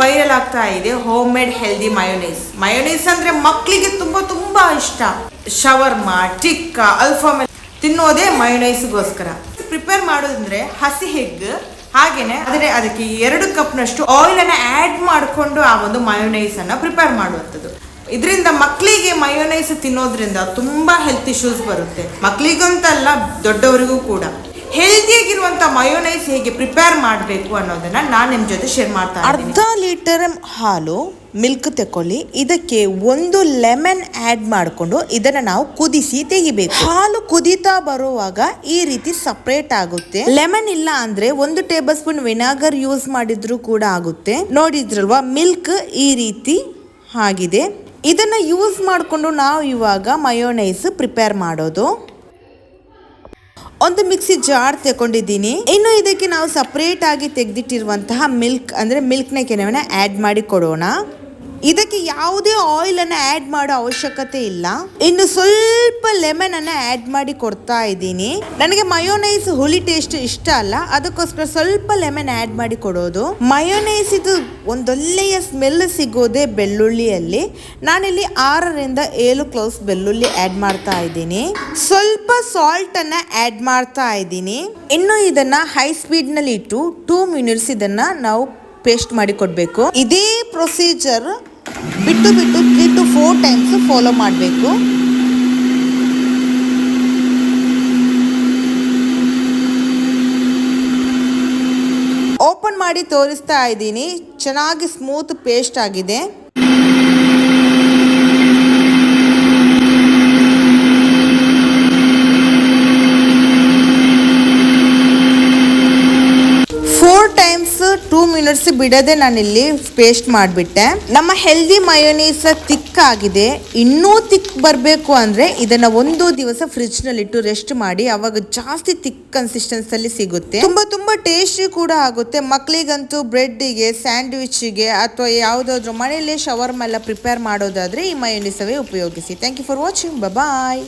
Viral ಆಗ್ತಾ ಇದೆ home made healthy mayonnaise mayonnaise ಅಂದ್ರೆ ಮಕ್ಕಳಿಗೆ ತುಂಬಾ ತುಂಬಾ ಇಷ್ಟ. ಶವರ್ಮಾ, ಟಿಕ್ಕ, ಅಲ್ಫಾಮ್ ತಿನ್ನೋದೇ ಮಯೋನೈಸ್ಗೋಸ್ಕರ ಪ್ರಿಪೇರ್ ಮಾಡೋದಂದ್ರೆ ಹಸಿ ಹೆಗ್ ಹಾಗೇನೆ ಆದರೆ ಅದಕ್ಕೆ ಎರಡು ಕಪ್ನಷ್ಟು ಆಯಿಲ್ ಅನ್ನ ಆಡ್ ಮಾಡಿಕೊಂಡು ಆ ಒಂದು ಮಯೋನೈಸ್ ಅನ್ನ ಪ್ರಿಪೇರ್ ಮಾಡುವಂಥದ್ದು. ಇದರಿಂದ ಮಕ್ಕಳಿಗೆ ಮಯೋನೈಸ್ ತಿನ್ನೋದ್ರಿಂದ ತುಂಬಾ ಹೆಲ್ತ್ ಇಶ್ಯೂಸ್ ಬರುತ್ತೆ. ಮಕ್ಕಳಿಗಂತಲ್ಲ ದೊಡ್ಡವರಿಗೂ ಕೂಡ. ಹೆಲ್ದಿಯಾಗಿರುವಂತ ಮಯೋನೈಸ್ ಹೇಗೆ ಪ್ರಿಪೇರ್ ಮಾಡಬೇಕು ಅನ್ನೋದನ್ನ ನಾನು ನಿಮ್ಮ ಜೊತೆ ಶೇರ್ ಮಾಡ್ತಾ ಅರ್ಧ ಲೀಟರ್ ಹಾಲು ಮಿಲ್ಕ್ ತಕೊಳ್ಳಿ ಇದಕ್ಕೆ ಒಂದು ಲೆಮನ್ ಆಡ್ ಮಾಡಿಕೊಂಡು ಇದನ್ನ ನಾವು ಕುದಿಸಿ ತೆಗಿಬೇಕು. ಹಾಲು ಕುದೀತಾ ಬರುವಾಗ ಈ ರೀತಿ ಸಪ್ರೇಟ್ ಆಗುತ್ತೆ. ಲೆಮನ್ ಇಲ್ಲ ಅಂದ್ರೆ ಒಂದು ಟೇಬಲ್ ಸ್ಪೂನ್ ವಿನಾಗರ್ ಯೂಸ್ ಮಾಡಿದ್ರು ಕೂಡ ಆಗುತ್ತೆ. ನೋಡಿದ್ರಲ್ವಾ ಮಿಲ್ಕ್ ಈ ರೀತಿ ಆಗಿದೆ. ಇದನ್ನ ಯೂಸ್ ಮಾಡಿಕೊಂಡು ನಾವು ಇವಾಗ ಮಯೋನೈಸ್ ಪ್ರಿಪೇರ್ ಮಾಡೋದು. ಒಂದು ಮಿಕ್ಸಿ ಜಾರ್ ತಗೊಂಡಿದ್ದೀನಿ ಇನ್ನು ಇದಕ್ಕೆ ನಾವು ಸಪರೇಟ್ ಆಗಿ ತೆಗೆದಿಟ್ಟಿರುವಂತಹ ಮಿಲ್ಕ್ ಅಂದ್ರೆ ಮಿಲ್ಕ್ನ ಕೆಲವನ್ನ ಆ್ಯಡ್ ಮಾಡಿ ಕೊಡೋಣ. ಇದಕ್ಕೆ ಯಾವುದೇ ಆಯಿಲ್ ಅನ್ನ ಆಡ್ ಮಾಡೋ ಅವಶ್ಯಕತೆ ಇಲ್ಲ. ಇನ್ನು ಸ್ವಲ್ಪ ಲೆಮನ್ ಅನ್ನ ಆಡ್ ಮಾಡಿ ಕೊಡ್ತಾ ಇದ್ದೀನಿ. ನನಗೆ ಮಯೋನೈಸ್ ಹುಳಿ ಟೇಸ್ಟ್ ಇಷ್ಟ ಅಲ್ಲ. ಅದಕ್ಕೋಸ್ಕರ ಸ್ವಲ್ಪ ಲೆಮನ್ ಆಡ್ ಮಾಡಿ ಕೊಡೋದು. ಮಯೋನೈಸ್ ಇದು ಒಂದೊಳ್ಳೆಯ ಸ್ಮೆಲ್ ಸಿಗೋದೇ ಬೆಳ್ಳುಳ್ಳಿಯಲ್ಲಿ. ನಾನಿಲ್ಲಿ ಆರರಿಂದ ಏಳು ಕ್ಲೋಸ್ ಬೆಳ್ಳುಳ್ಳಿ ಆಡ್ ಮಾಡ್ತಾ ಇದ್ದೀನಿ. ಸ್ವಲ್ಪ ಸಾಲ್ಟ್ ಅನ್ನ ಆಡ್ ಮಾಡ್ತಾ ಇದ್ದೀನಿ. ಇನ್ನು ಇದನ್ನ ಹೈ ಸ್ಪೀಡ್ನಲ್ಲಿ ಇಟ್ಟು ಟೂ ಮಿನಿಟ್ಸ್ ಇದನ್ನ ನಾವು ಪೇಸ್ಟ್ ಮಾಡಿ ಕೊಡಬೇಕು. ಇದೇ ಪ್ರೊಸೀಜರ್ ಬಿಟ್ಟು ಬಿಟ್ಟು three to four times follow ಮಾಡಬೇಕು. ಓಪನ್ ಮಾಡಿ ತೋರಿಸ್ತಾ ಇದ್ದೀನಿ. ಚೆನ್ನಾಗಿ ಸ್ಮೂತ್ ಪೇಸ್ಟ್ ಆಗಿದೆ ಫೋರ್ ಟೈಮ್ಸ್ ಟೂ ಮಿನಿಟ್ಸ್ ಬಿಡದೆ ನಾನಿಲ್ಲಿ ಪೇಸ್ಟ್ ಮಾಡಿಬಿಟ್ಟೆ. ನಮ್ಮ ಹೆಲ್ದಿ ಮಯೋನೀಸ ತಿಕ್ ಆಗಿದೆ. ಇನ್ನೂ ತಿಕ್ ಬರಬೇಕು ಅಂದರೆ ಇದನ್ನು ಒಂದು ದಿವಸ ಫ್ರಿಜ್ನಲ್ಲಿ ಇಟ್ಟು ರೆಸ್ಟ್ ಮಾಡಿ, ಅವಾಗ ಜಾಸ್ತಿ ತಿಕ್ ಕನ್ಸಿಸ್ಟೆನ್ಸಲ್ಲಿ ಸಿಗುತ್ತೆ. ತುಂಬ ತುಂಬ ಟೇಸ್ಟಿ ಕೂಡ ಆಗುತ್ತೆ. ಮಕ್ಕಳಿಗಂತೂ ಬ್ರೆಡ್ಡಿಗೆ ಸ್ಯಾಂಡ್ವಿಚ್ಗೆ ಅಥವಾ ಯಾವುದಾದ್ರೂ ಮನೆಯಲ್ಲೇ ಶವರ್ ಪ್ರಿಪೇರ್ ಮಾಡೋದಾದರೆ ಈ ಮಯೋನೀಸವೇ ಉಪಯೋಗಿಸಿ. Thank you for watching bye